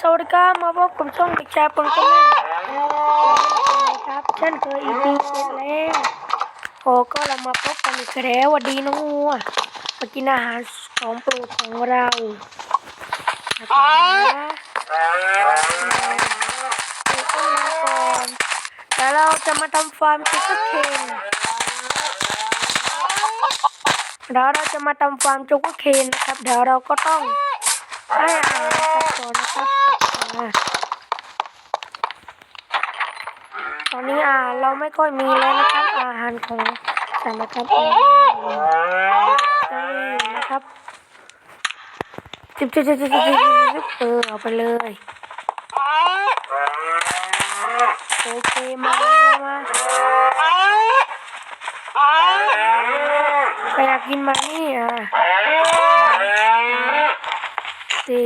สวัสดีครับมาพบกับช่องเด็กชายปนกันนะครับเช่นเคยอีพีเจ็ดแล้วโอ้ก็เรามาพบกันอีกแล้วสวัสดีน้องงัวมากินอาหารของโปรดของเรานะครับดูต้นไม้ก่อนแล้วเราจะมาทำฟาร์มชิคเก้นเคนแล้วเราจะมาทำฟาร์มจุกเคนนะครับ เดี๋ยวเราก็ต้องให้อาหารสั ตอนนี้อาหาเราไม่ค่อยมีแล้วนะครับ อาหารของสัตว์นะครับนะครับจิบจิบจิบจิบจิบเออเอาไปเลยโอเคมามาใครอยากกินมานี่อะดี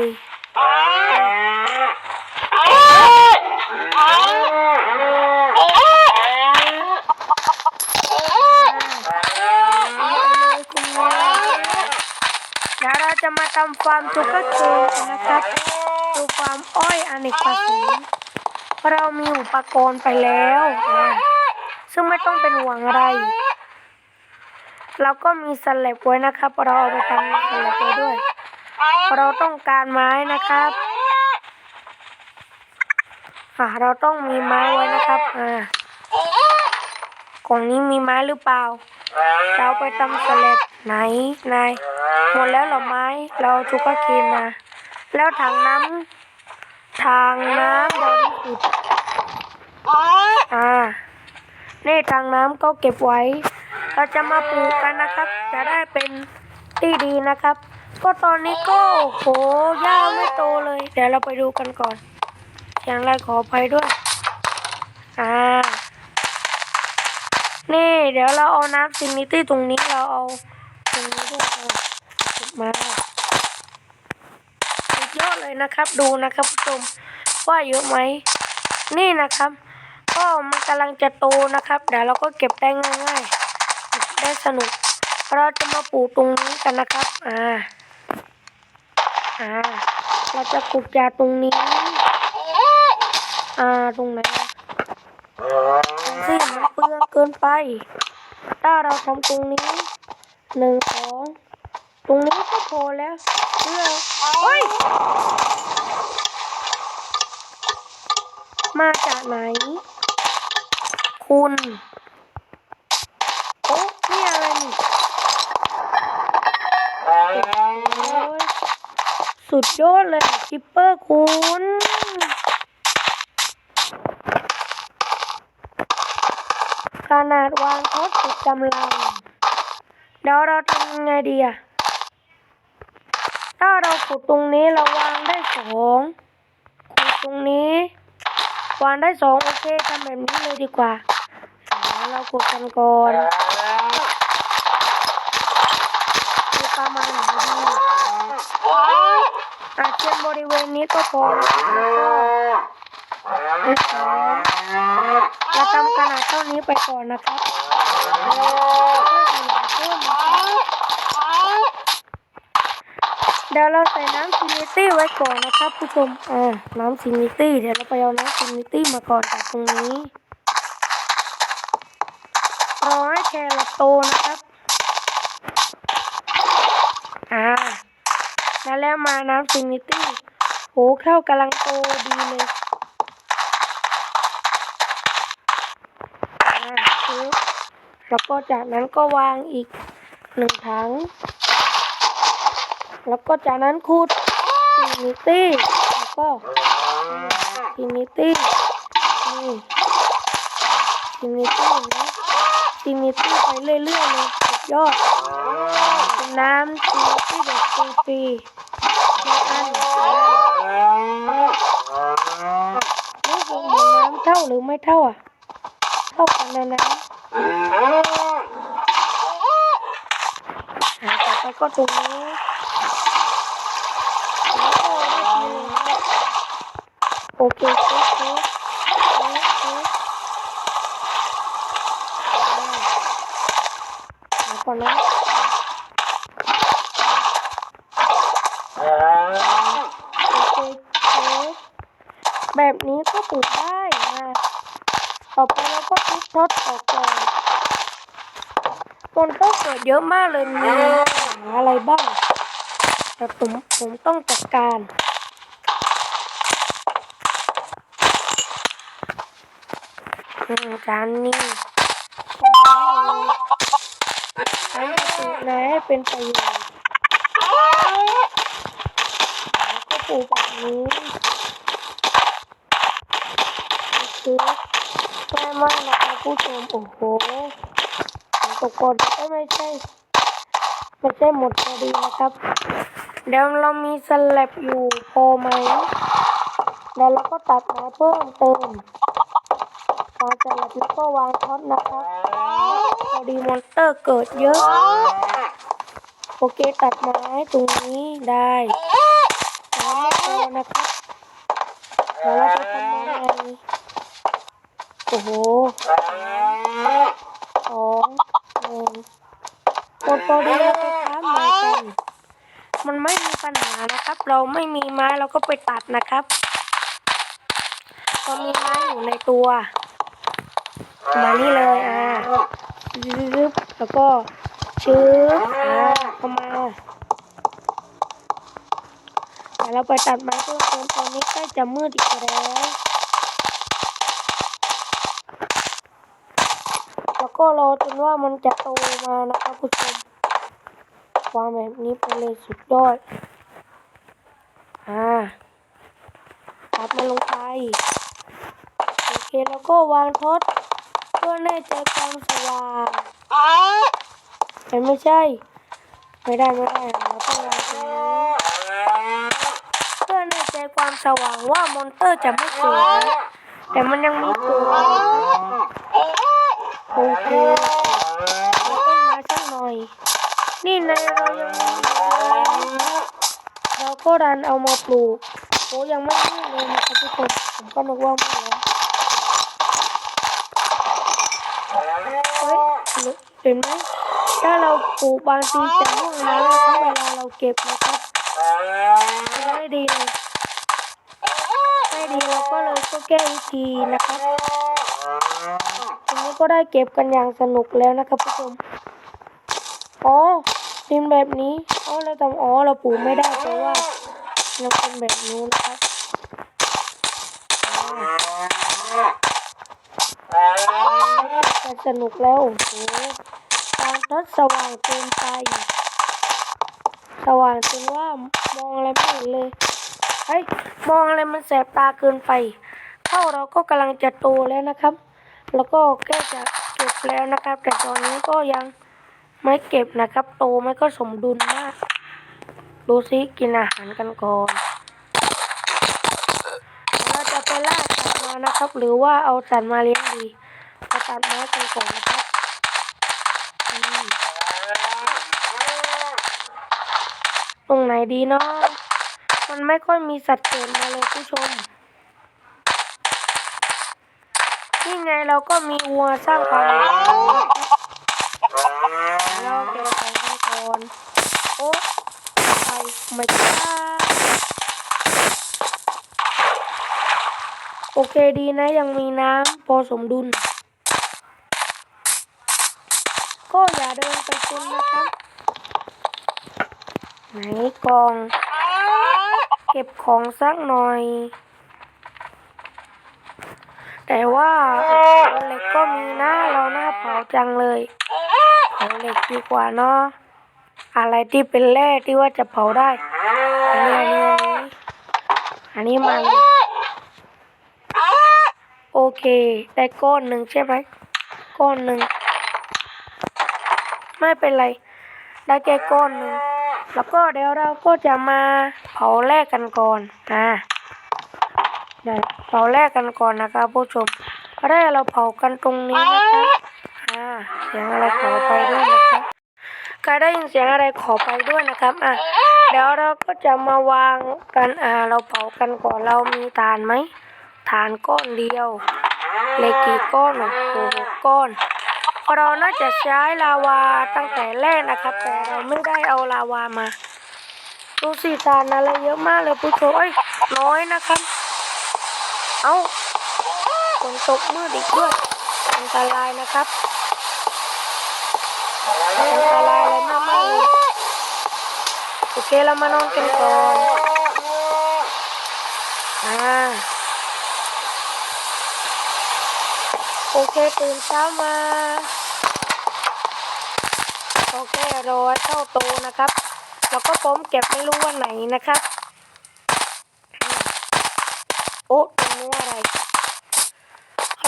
เดี๋ยวเราจะมาทำ ฟาร์มจุกเกร์เคนกันนะครับดูฟาร์มอ้อยอเนกประสงค์เรามีอุปกรณ์ไปแล้วนะซึ่งไม่ต้องเป็นห่วงอะไร เราก็มีสลับไว้นะครับ เราเอาไปทำสลับไว้ด้วย เราต้องการไม้นะครับอะเราต้องมีไม้ไว้นะครับอ่ากล่องนี้มีไม้หรือเปล่าเอาไปทำสลับ ไหนนายหมดแล้วหรอไม้เราเอาชุกกอร์เคนมาแล้วถังน้ำถังน้ำบริสุทธิ์อ่านี่ถังน้ำก็เก็บไว้ เราจะมาปลูกกันนะครับ จะได้เป็นที่ดีนะครับ ก็ตอนนี้ก็โอ้โหหญ้าไม่โตเลย เดี๋ยวเราไปดูกันก่อนอย่างไรขออภัยด้วย อ่า นี่เดี๋ยวเราเอาน้ำซินิตี้ตรงนี้เราเอา รงนี้ด้วยเอาเก็บมาสุดยอดเลยนะครับ ดูนะครับผู้ชมว่าเยอะไหม นี่นะครับ ก็มันกำลังจะโตนะครับ เดี๋ยวเราก็เก็บได้ง่ายๆเก็บได้สนุก เราจะมาปลูกตรงนี้กันนะครับ อ่า อ่า เราจะปลูกยาตรงนี้ อ่า ตรงไหนอะที่มันเปลืองเกินไป ถ้าเราทำตรงนี้ หนึ่งสองตรงนี้ก็พอแล้วเพื่อเฮ้ย มาจากไหน คุณ โอ้นี่อะไรนี่สุดยอดเลยคิปเปอร์คุณขนาดวางทดสุดกำลัง เดี๋ยวเราทำยังไงดีอะถ้าเราขุดตรงนี้เราวางได้สองขุดตรงนี้ วางได้สองโอเคทำแบบนี้เลยดีกว่าเราขุดกันก่อนดูประมาณไหนดีอาเชียนบริเวณนี้ก็พอเราทำขนาดเท่านี้ไปก่อนนะครับ เดี๋ยวเราใส่น้ำซินิตี้ไว้ก่อนนะครับผู้ชม อ่า น้ำซินิตี้เดี๋ยวเราไปเอาน้ำซินิตี้มาก่อนจากตรงนี้รอให้แครอทโตนะครับ อ่า แล้วแล้วมาน้ำซินิตี้โหข้ากำลังโตดีเลยอ่าแล้วก็จากนั้นก็วางอีกหนึ่งถัง แล้วก็จากนั้นคูดซินิตี้แล้วก็ซินิตี้นี่ซินิตี้นะซินิตี้ไปเรื่อยๆเลยสุดยอดน้ำซินิตี้แบบฟรีๆไม่อั้นนี่คือน้ำเท่าหรือไม่เท่าอะเท่ากันนะนะอ่าต่อไปก็ตรงนี้ โอเคโอเคโอเคแล้วก่อนนะโอเคโอเคแบบนี้ก็ปลูกได้นะต่อไปเราก็ทุบทดออกก่อนมันก็เกิดเยอะมากเลยมีอะไรบ้างแต่ผมผมต้องจัดการอืม จานนี้ใช้ประตูไหนให้เป็นประโยชน์แล้วก็ปลูกแบบนี้คือง่ายมากนะคะผู้ชมโอ้โหตกกดก็ไม่ใช่ไม่ใช่หมดพอดีนะครับ เดี๋ยวเรามีสลับอยู่พอไหมเดี๋ยวเราก็ตัดไม้เพิ่มเติม วางสลับแล้วก็วางท็อตนะครับพอดีมอนสเตอร์เกิดเยอะ โอเคตัดไม้ตรงนี้ได้แต่ไม่พอนะครับเดี๋ยวเราจะทำยังไงโอ้โหสองหนึ่งหมดพอดีแล้วค้าไม้กันมันไม่มีปัญหานะครับ เราไม่มีไม้เราก็ไปตัดนะครับเรามีไม้อยู่ในตัว มานี่เลยอ่าซึบแล้วก็ชื้ออ่าเข้ามาเดี๋ยวเราไปตัดไม้เพิ่มเติมตอนนี้ใกล้จะมืดอีกแล้วแล้วก็รอจนว่ามันจะโตมานะครับผู้ชมวางแบบนี้ไปเลยสุดยอดอ่าตัดมันลงไปโอเคแล้วก็วางทอด เพื่อแน่ใจความสว่างแต่ไม่ใช่ ไม่ได้ไม่ได้เราต้องวางตรงนี้เพื่อแน่ใจความสว่างว่ามอนเตอร์จะไม่เกิดนะแต่มันยังไม่เกิดนะครับโอเคเราต้นม้สักหน่อย นี่ในเรายังไม่มีเลยเราก็ดันเอามาปลูกโอ้ยังไม่มีเลยนะครับทุกคนผมก็นึกว่าไม่แล้ว เฮ้ย เห็นไหมถ้าเราปลูกบางทีจะร่วงน้ำนะครับเวลาเราเก็บนะครับไม่ดีเลยไม่ดีเราก็เลยก็แก้วิธีนะครับทีนี้ก็ได้เก็บกันอย่างสนุกแล้วนะครับผู้ชมอ๋อดินแบบนี้อ๋อเราทำอ๋อเราปลูกไม่ได้เพราะว่าเราเป็นแบบนู้นนะครับ แต่สนุกแล้วโอ้โหทางรถสว่างเกินไป สว่างจนว่ามองอะไรไม่เห็นเลยเฮ้ยมองอะไรมันแสบตาเกินไปเข้าเราก็กำลังจะโตแล้วนะครับ แล้วก็แก้จะเก็บแล้วนะครับ แต่ตอนนี้ก็ยังไม่เก็บนะครับ โตไม่ก็สมดุลมาก ดูซิกินอาหารกันก่อนเราจะไปล่าสัตว์มานะครับ หรือว่าเอาสัตว์มาเลี้ยงดี มาตัดไม้กันก่อนนะครับตรงไหนดีเนาะมันไม่ค่อยมีสัตว์เกิดมาเลยผู้ชม นี่ไงเราก็มีวัวสร้างความเราเก็บของก่อนโอ้ไปไม่ใช่โอเคดีนะยังมีน้ำพอสมดุล ก็อย่า เดินไปจนนะครับไหนกอง เก็บของสักหน่อย แต่ว่าเหล็กก็มีนะ เราหน้าเผาจังเลยเผาเหล็กดีกว่าเนาะอะไรที่เป็นแร่ที่ว่าจะเผาได้ อันนี้อันนี้อันนี้อันนี้มาโอเค ได้ก้อนหนึ่งใช่ไหมก้อนหนึ่ง ไม่เป็นไร ได้แค่ก้อนหนึ่งแล้วก็เดี๋ยวเราก็จะมาเผาแรกกันก่อนอ่าเดี๋ยวเผาแรกกันก่อนนะครับผู้ชมก็ได้เราเผากันตรงนี้นะครับอ่าเสียงอะไรขอไปด้วยนะครับก็ได้ยินเสียงอะไรขอไปด้วยนะครับอะเดี๋ยวเราก็จะมาวางกันอ่าเราเผากันก่อนเรามีฐานไหมฐานก้อนเดียวเหล็กกี่ก้อนโอ้โหหกก้อน เราน่าจะใช้ลาวาตั้งแต่แรกนะครับ แต่เราไม่ได้เอาลาวามาดูสิทานอะไรเยอะมากเลยผู้ชมเอ้ยน้อยนะครับ เอาฝนตกมืดอีกด้วยอันตรายนะครับอันตรายเลยมากๆเลยโอเคเรามานอนกันก่อนอ่า โอเคตื่นเช้ามา โอเครอเข้าโตนะครับ แล้วก็ผมเก็บไม่รู้ว่าไหนนะครับ โอ้ตรงนู้นอะไร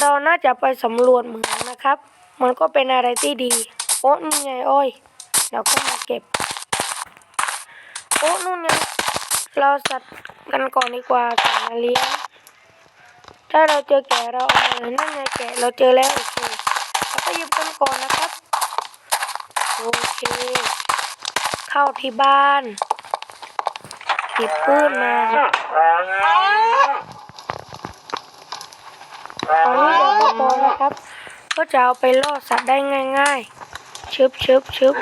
เราน่าจะไปสำรวจเหมืองนะครับ มันก็เป็นอะไรที่ดี โอ้นี่ไงอ้อยเดี๋ยวก็มาเก็บ โอ้นู่นไงเราสัตว์กันก่อนดีกว่าสัตว์มาเลี้ยง ถ้าเราเจอแกะเราเอามาเลยนั่นไงแกะเราเจอแล้วโอเคเราก็หยิบกันก่อนนะครับ โอเค เข้าที่บ้านหยิบปืนมาตอนนี้เดี๋ยวก็พอนะครับ ก็จะเอาไปล่อสัตว์ได้ง่ายๆ ชึบชึบชึบ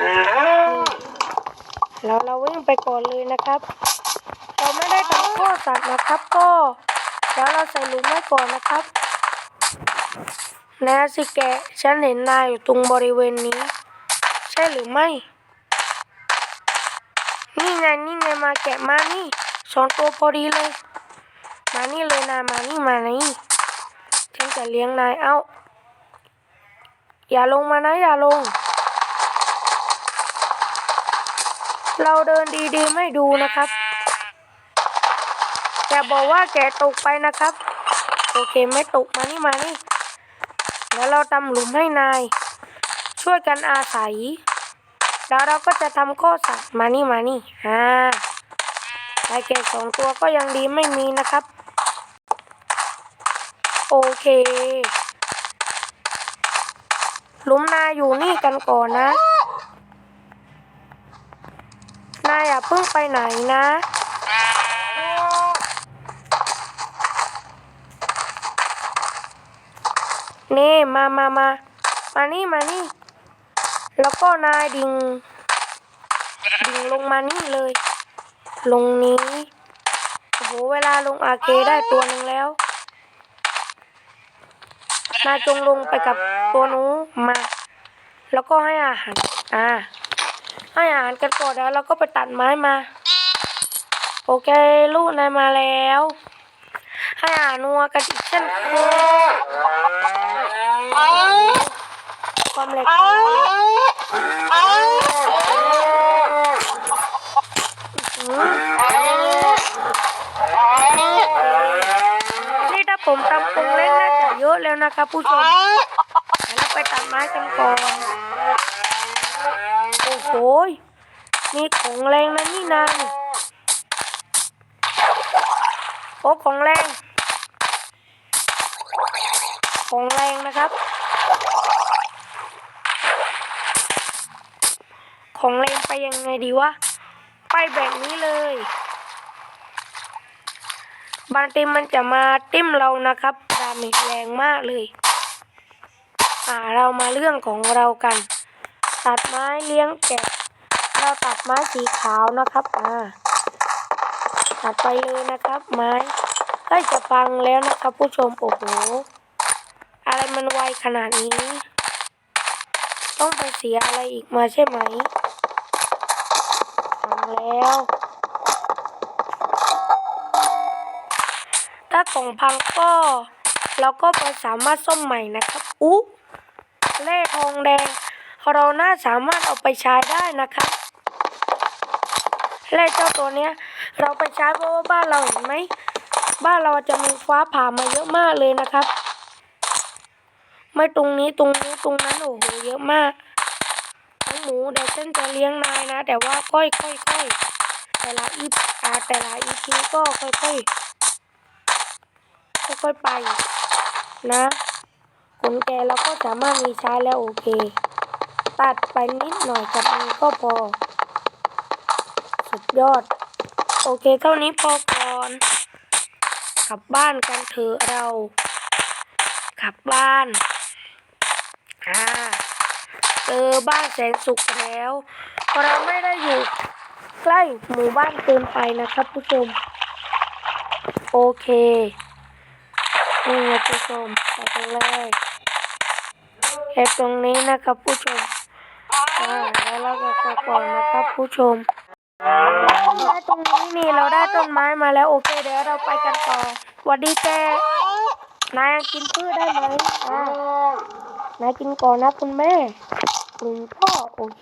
แล้วเราวิ่งไปก่อนเลยนะครับ เราไม่ได้ทำข้อสัตว์นะครับก็ เดี๋ยวเราใส่หลุมไว้ก่อนนะครับแน่สิแกะฉันเห็นนายอยู่ตรงบริเวณนี้ ใช่หรือไม่ นี่ไงนี่ไงมาแกะมานี่สองตัวพอดีเลย มานี่เลยนายมานี่มานี่ฉันจะเลี้ยงนายเอ้า อย่าลงมานะอย่าลง เราเดินดีๆไม่ดูนะครับ อย่าบอกว่าแกตกไปนะครับ โอเคไม่ตกมานี่มานี่แล้วเราทำหลุมให้นาย ช่วยกันอาศัย แล้วเราก็จะทำข้อสัตว์มานี่มานี่อ่าได้แก่สองตัวก็ยังดีไม่มีนะครับ โอเคหลุมนาอยู่นี่กันก่อนนะ นายอย่าเพิ่งไปไหนนะ นี่มามามามานี่มานี่ แล้วก็นายดิ่งดิ่งลงมานี่เลย ลงนี้ โอ้โห เวลาลงอาเคได้ตัวหนึ่งแล้ว นายจงลงไปกับตัวนู้มา แล้วก็ให้อาหาร อ่า ให้อาหารกันก่อนแล้วเราก็ไปตัดไม้มา โอเค ลูกนายมาแล้ว ให้อาหารนัวกันอีกเช่นเคย ความเล็กนี่ถ้าผมทำกรงเล็กน่าจะเยอะแล้วนะครับผู้ชมเดี๋ยวเราไปตัดไม้กันก่อนโอ้โหมีของแรงนะนี่นานโอ้ของแรง ของแรงนะครับ ของแรงไปยังไงดีวะ ไปแบบนี้เลย บางทีมันจะมาติ้มเรานะครับดาเมจแรงมากเลย อ่าเรามาเรื่องของเรากัน ตัดไม้เลี้ยงแกะเราตัดไม้สีขาวนะครับอ่าตัดไปเลยนะครับ ไม้ใกล้จะฟังแล้วนะครับ ผู้ชมโอ้โหอะไรมันไวขนาดนี้ ต้องไปเสียอะไรอีกมาใช่ไหม ฟังแล้วถ้ากล่องพังก็เราก็ไปสามารถซ่อมใหม่นะครับอุ๊เล่ทองแดง เราน่าสามารถเอาไปใช้ได้นะครับเล่เจ้าตัวเนี้ย เราไปใช้เพราะว่าบ้านเราเห็นไหมบ้านเราจะมีฟ้าผ่ามาเยอะมากเลยนะครับ ไม่ตรงนี้ตรงนี้ตรงนั้นโอ้โหเยอะมาก หมูเดี๋ยวฉันจะเลี้ยงนายนะ แต่ว่าค่อยค่อยค่อยแต่ละอีอ่าแต่ละอีพีก็ค่อยค่อยค่อยค่อยๆไป นะขนแกเราก็สามารถมีใช้แล้วโอเค ตัดไปนิดหน่อยกับนี้ก็พอ สุดยอด โอเคเท่านี้พอก่อน กลับบ้านกันเถอะเรา กลับบ้านอ่า เจอบ้านแสนสุขแล้วเราไม่ได้อยู่ใกล้หมู่บ้านเกินไปนะครับผู้ชม โอเคนี่ไงผู้ชมตัดไปเลยเห็ดตรงนี้นะครับผู้ชมอ่าแล้วเราก็กก่อนนะครับผู้ชมต้นไม้ตรงนี้นี่เราได้ต้นไม้มาแล้วโอเคเดี๋ยวเราไปกันต่อสวัสดีแกนายกินพืชได้ไหมอ่านายกินก่อนนะคุณแม่ คุณพ่อโอเค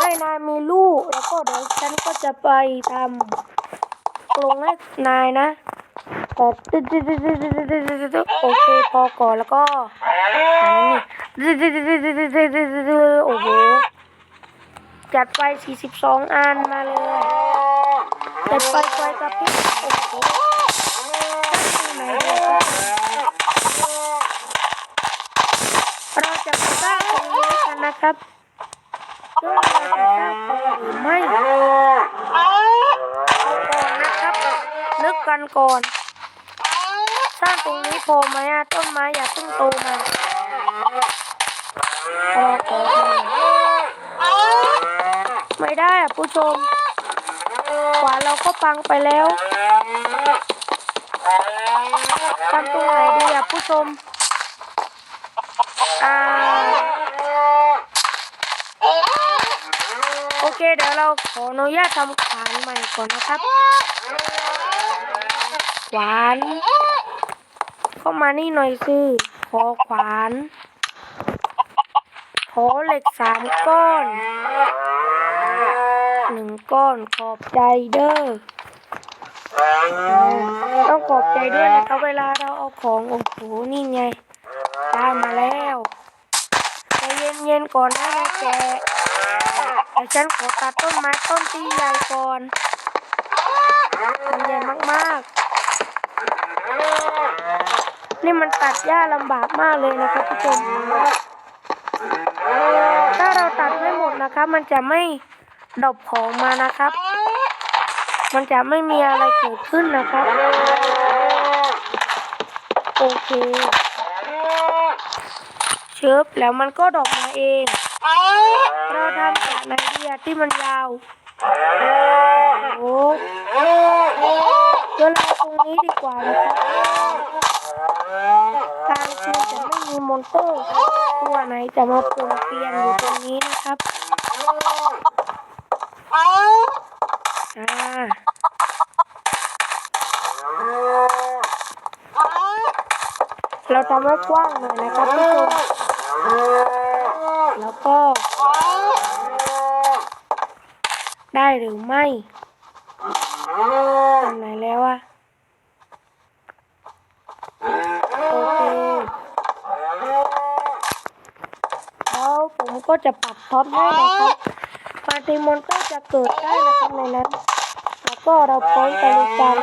ให้นายมีลูกแล้วก็เดี๋ยวฉันก็จะไปทำปรุงให้นายนะโอเคพอก่อนแล้วก็โอ้โหจัดไฟสี่สิบสองอันมาเลยจัดไฟไฟกระพริบโอ้โจะไปสร้างกรงเลี้ยงกันนะครับว่าเราจะสร้างต่อหรือไม่เอาก่อนนะครับนึกกันก่อน สร้างตรงนี้พอไหมอะต้นไม้อย่าเพิ่งโตมาพอก่อไม่ได้อะผู้ชมขวาเราก็ปังไปแล้วทำตรงไหนดีอะผู้ชมอ่า โอ เคเดี๋ยวเราขออนุญาตทำขวานใหม่ก่อนนะครับ ขวาน เข้ามานี่หน่อยสิขอขวาน ขอเหล็กสามก้อนหนึ่งก้อนขอบใจเด้อต้องขอบใจด้วยนะครับเวลาเราเอาของโอ้โหนี่ไงได้มาแล้วใจเย็นๆก่อนนะแก ดี๋ยวฉันขอตัดต้นไม้ต้นที่ใหญ่ก่อนมันใหญ่มากๆ นี่มันตัดหญ้าลำบากมากเลยนะครับทุกคนถ้าเราตัดไม่หมดนะครับ มันจะไม่ดบของมานะครับ มันจะไม่มีอะไรเกิดขึ้นนะครับ โอเคเชิบแล้วมันก็ดอกมาเอง เราทำจากไหนดีอะที่มันยาวโอ้เดี๋ยวเราตรงนี้ดีกว่านะครับกางคืนจะไม่มีมอนเตอร์ตัวไหนจะมาปนเปียนอยู่ตรงนี้นะครับอ่าเราทำให้กว้างหน่อยนะครับทุกคน แล้วก็ ได้หรือไม่ทำไหนแล้วอะโอเคแล้วผมก็จะปรับท็อปให้นะครับปาติมอนก็จะเกิดได้นะครับในนั้น แล้วก็เราพร้อมไปในการ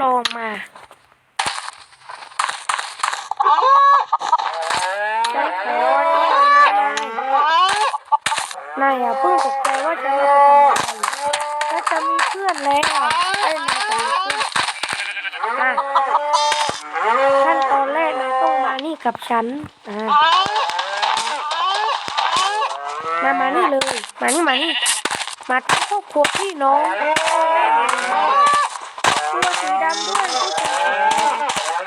ลองมาฉันขออันนี้หน่อยนะนายอย่าเพิ่งตกใจว่าฉันเอาไปทำอะไร ถ้าจะมีเพื่อนแล้วไอ้นายจะมีเพื่อนอะขั้นตอนแรกนายต้องมานี่ กับฉันอ่ามามานี่เลย มานี่มานี่มาทั้งครอบครัวพี่น้องพ่อแม่ตัวสีดำด้วยผู้ชาย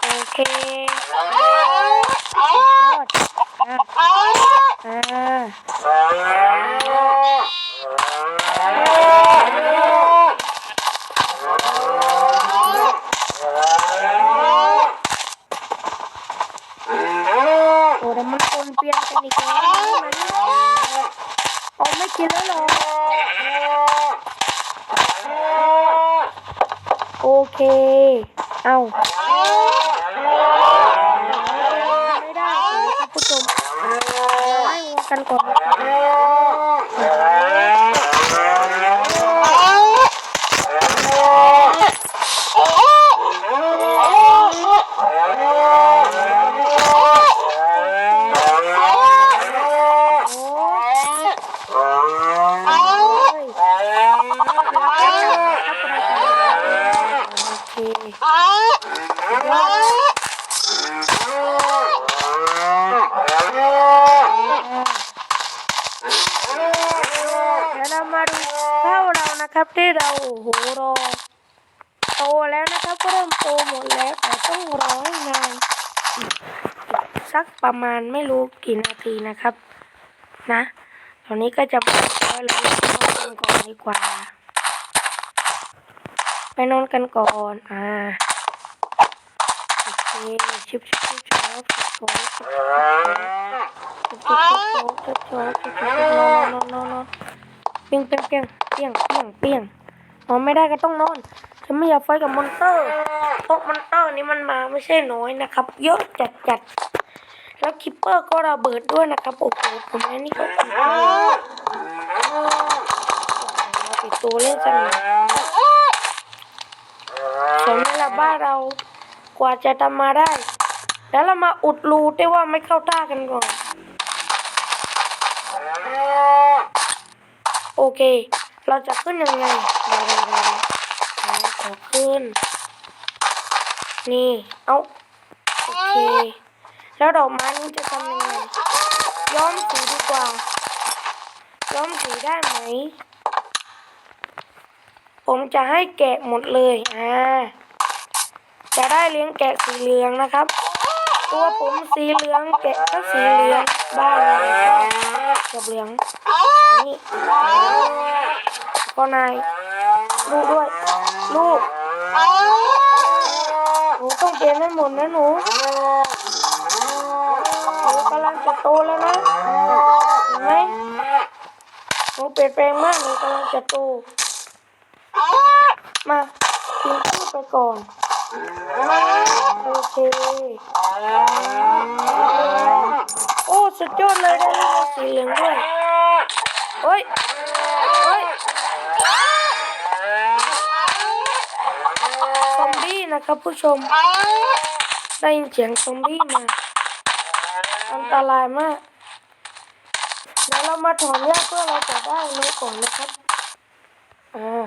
โอเคยอดอะอ่า โอ้เดี๋ยวมันปนเปลี่ยน กันอีกแล้วมันอ๋อไม่กินแล้วหรอโอเค เอาไม่ได้เลยครับผู้ชมให้วัวกันก่อนนะครับโอ้ยแล้วก็จะทับอะไรกันโอเคยอด เดี๋ยวเรามาดูถ้า นะครับ ที่เราโอ้โหรอโตแล้วนะครับ ก็เริ่มโตหมดแล้ว แต่ต้องรอให้นานอีกสัก ประมาณไม่รู้กี่นาทีนะครับ นะ ตอนนี้ก็จะหมดแล้วนอนกันก่อนดีกว่า ไปนอนกันก่อน อ่า โอเคชิบชิบชิบชิบชิบชิบชิบชิบชิบชิบชิบชิบชิบนอนนอนนอนนอนเปียงเปียงเปียงเปียงเปียงเปียงนอนไม่ได้ก็ต้องนอนฉันไม่อยากไฟกับมอนเตอร์เพราะมอนเตอร์นี่มันมาไม่ใช่น้อยนะครับ เยอะจัดจัด แล้วคิปเปอร์ก็ระเบิดด้วยนะครับโอ้โหผมนี่ก็ติดเลยเราติดตัวเล่นสนุกส่วนเวลาบ้านเรากว่าจะทำมาได้ แล้วเรามาอุดรูที่ว่าไม่เข้าท่ากันก่อน โอเค เราจะขึ้นยังไงเราขอขึ้น นี่ เอาโอเค แล้วดอกไม้นี้จะทำยังไงย้อมสีดีกว่า ย้อมสีได้ไหม ผมจะให้แกะหมดเลยอ่าจะได้เลี้ยงแกะสีเหลืองนะครับ ตัวผมสีเหลืองแกะก็สีเหลืองบ้านเราก็กับเหลืองนี่ก็นายลูกด้วย ลูกหนูต้องเปลี่ยนให้หมดนะหนู โตแล้วนะเห็นไหมหนูเปลี่ยนแปลงมากหนูกำลังจะโต มากินข้าวไปก่อน โอเค โอ้สุดยอดเลยได้ลูกสีเหลืองด้วยเฮ้ยเฮ้ยซอมบี้นะครับผู้ชม ได้ยินเสียงซอมบี้มา อันตรายมากเดี๋ยวเรามาถอนหญ้าเพื่อเราจะได้เนื้อก่อนนะครับอ่า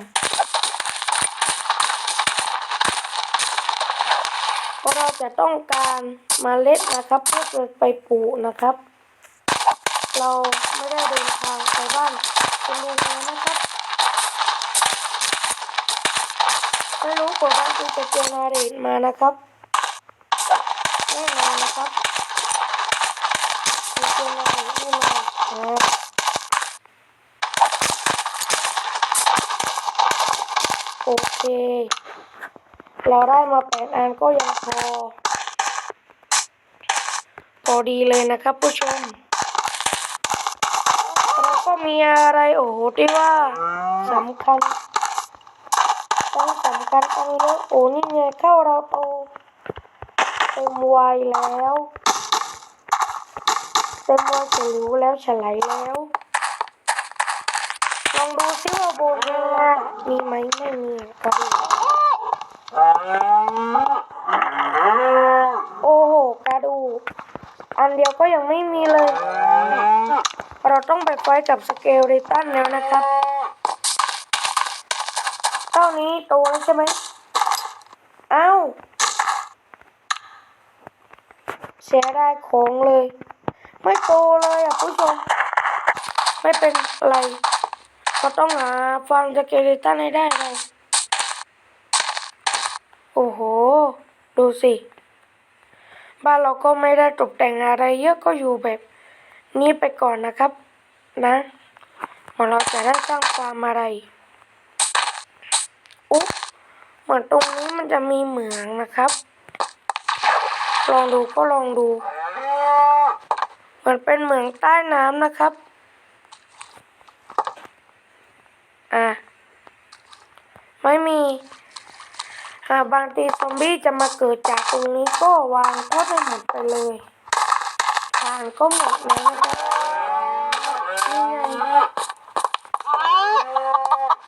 เพราะเราจะต้องการเมล็ดนะครับเพื่อไปปลูกนะครับ เราไม่ได้เดินทางไปบ้านคุณลุงนะครับไม่รู้กว่าบ้านคุณจะเจอนาเรตมานะครับแน่นอนนะครับจะเจอนาเรตแน่นอนอ่า โอเค เราได้มาแปดอันก็ยังพอ พอดีเลยนะครับผู้ชม เราก็มีอะไรโอ้โหที่ว่าสำคัญต้องสำคัญอันนี้แล้วโอ้นี่ไงเข้าเราโตเต็มวัยแล้ว เต็มวัยฉลิวแล้วฉลายแล้ว ลองดูซิว่าโบนยังไงมีไหมไม่มีกระดูกโอ้โหกระดูกอันเดียวก็ยังไม่มีเลย เราต้องไปไฟกับสเกลริตันแล้วนะครับ เท่านี้โตแล้วใช่ไหมเอ้าเสียดายของเลย ไม่โตเลยอะผู้ชม ไม่เป็นไรเราต้องหาฟังสเกเลตันให้ได้เลยโอ้โห ดูสิ บ้านเราก็ไม่ได้ตกแต่งอะไรเยอะก็อยู่แบบนี้ไปก่อนนะครับ นะเมื่อเราจะได้สร้างฟามอะไรอุ๊บเหมือนตรงนี้มันจะมีเหมืองนะครับ ลองดูก็ลองดู มือนเป็นเหมืองใต้น้ำนะครับ อะ ไม่มีหาบางทีซอมบี้จะมาเกิดจากตรงนี้ก็วางก็ไปหมดไปเลยทางก็หมดแล้วนะครับนี่ไง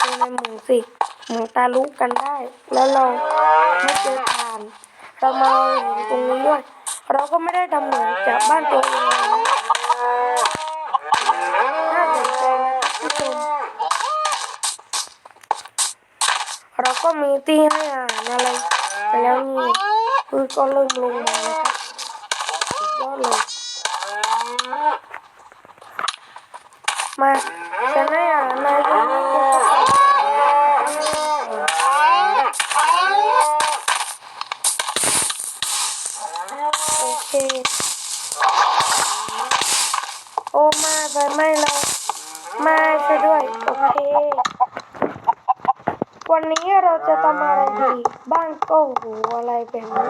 ดูในหมูสิหมูตาลุกกันได้ แล้วเราไม่เจอทาน เรามาอยู่ตรงนี้ด้วย เราก็ไม่ได้ทำเหมือนจากบ้านตัวเองน่าสนใจนะครับผู้ชมเราก็มีที่ให้อาหารอะไรไปแล้วนี่คือก็เริ่มลงมานะครับสุดยอดเลย มาฉันให้อาหารนายด้วยนะ โอ้มาไฟไหม้เรามาช่วยด้วย โอเค วันนี้เราจะทำอะไรดี บ้านก็โหอะไรแบบนี้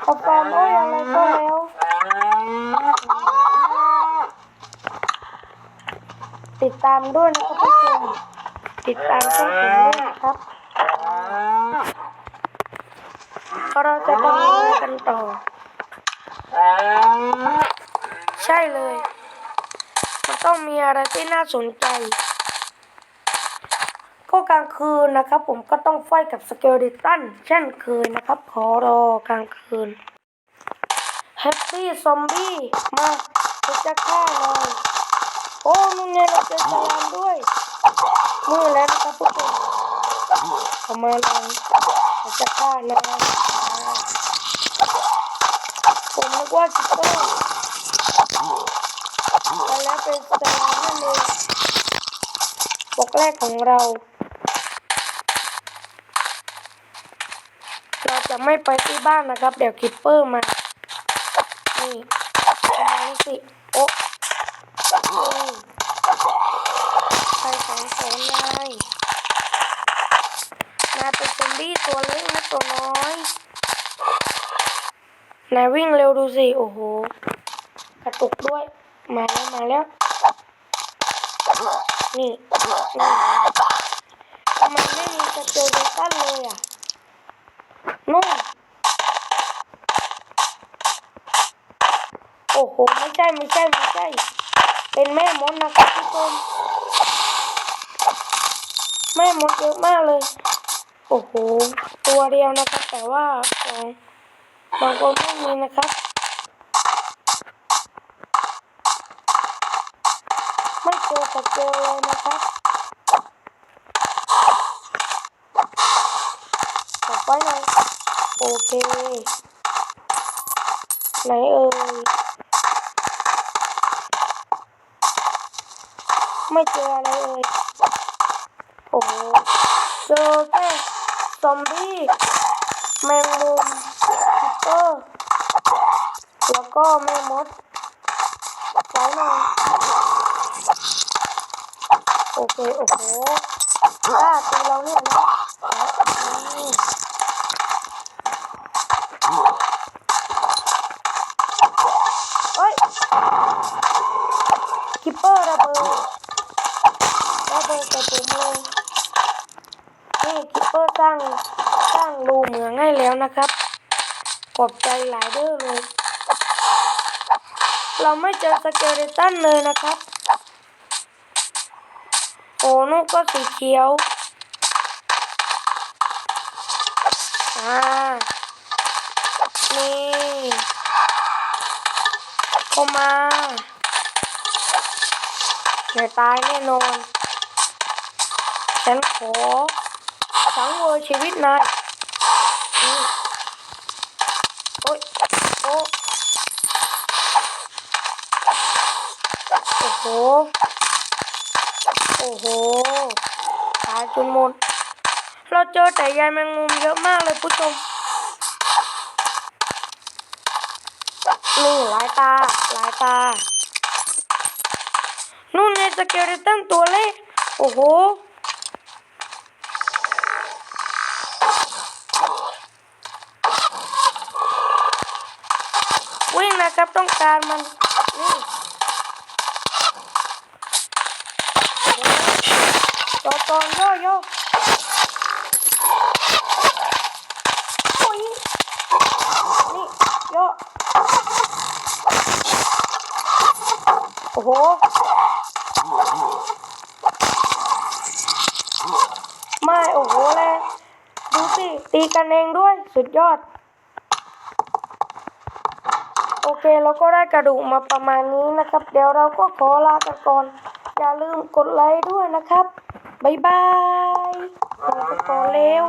เอาฟาร์มโอ้ยอะไรก็แล้วติดตามด้วยนะครับทุกคนติดตามช่องผมด้วยนะครับ เราจะทำอะไรกันต่อ ช่เลย มันต้องมีอะไรที่น่าสนใจ ก็กลางคืนนะครับผมก็ต้องไฟกับสเกลิตันเช่นเคยนะครับ ขอรอกลางคืนแฮปปี้ซอมบี้มาเราจะฆ่าหน่อยโอ้นู่นไงเราจอสลามด้วยมือแล้วนะครับทุกคนเข้ามาเลยเราจะฆ่านะผมนึกว่าจิปเปอร์ แต่แล้วเป็นสลามนั่นเองบอกแรกของเรา เราจะไม่ไปที่บ้านนะครับ เดี๋ยวคิปเปอร์มา นี่มาณนี้สิ โอ้นี่ใครสองแสนนายนายเป็นซอมบี้ตัวเล็กนะตัวน้อย นายวิ่งเร็วดูสิ โอ้โห ระตุกด้วย มาแล้วมาแล้ว นี่นี่ทำไมไม่มีกระเจอเดตันเลยอะนู่นโอ้โห ไม่ใช่ไม่ใช่ไม่ใช่ เป็นแม่มดนะครับทุกคนแม่มดเยอะมากเลย โอ้โห ตัวเดียวนะครับ แต่ว่าของบางคนไม่มีนะครับ จอกับเจอเลยนะครับต่อไปหน่อยโอเคไหนเอ่ยไม่เจออะไรเอ่ยโอ้เจอแค่ซอมบี้ แมงมุมคิปเปอร์ แล้วก็แม่มดไว้หน่อย โอเค โอ้โหกล้าตีเราเนี่ยนะอืมเอ้ยคิปเปอ ร์ระเบิดระเบิดใส่ผมเลยนี่คิปเปอร์สร้างสร้างรูเหมืองให้แล้วนะครับขอบใจหลายเด้อเลย เราไม่เจอสเกเลตันเลยนะครับ โอ้นู่นก็สีเขียวอ่านี่เข้ามา อย่ตายแน่นอน ฉันขอสังเวยชีวิตนายโอ๊ยโอ้โอ้โห โอ้โห ตายจนหมด เราเจอแต่ใยแมงมุมเยอะมากเลยผู้ชมนี่หลายตาหลายตา นู่นไงสเกเลตันตัวเล็กโอ้โหวิ่งนะครับต้องการมันนี่โอ้โหจอตอนโยโย่โอ้ยนี่โยโอ้โห ไม่ โอ้โหเลย ดูสิ ตีกันเองด้วยสุดยอด โอเคเราก็ได้กระดูกมาประมาณนี้นะครับ เดี๋ยวเราก็ขอลากันก่อน อย่าลืมกดไลค์ด้วยนะครับ บ๊ายบายขอไปก่อนเร็ว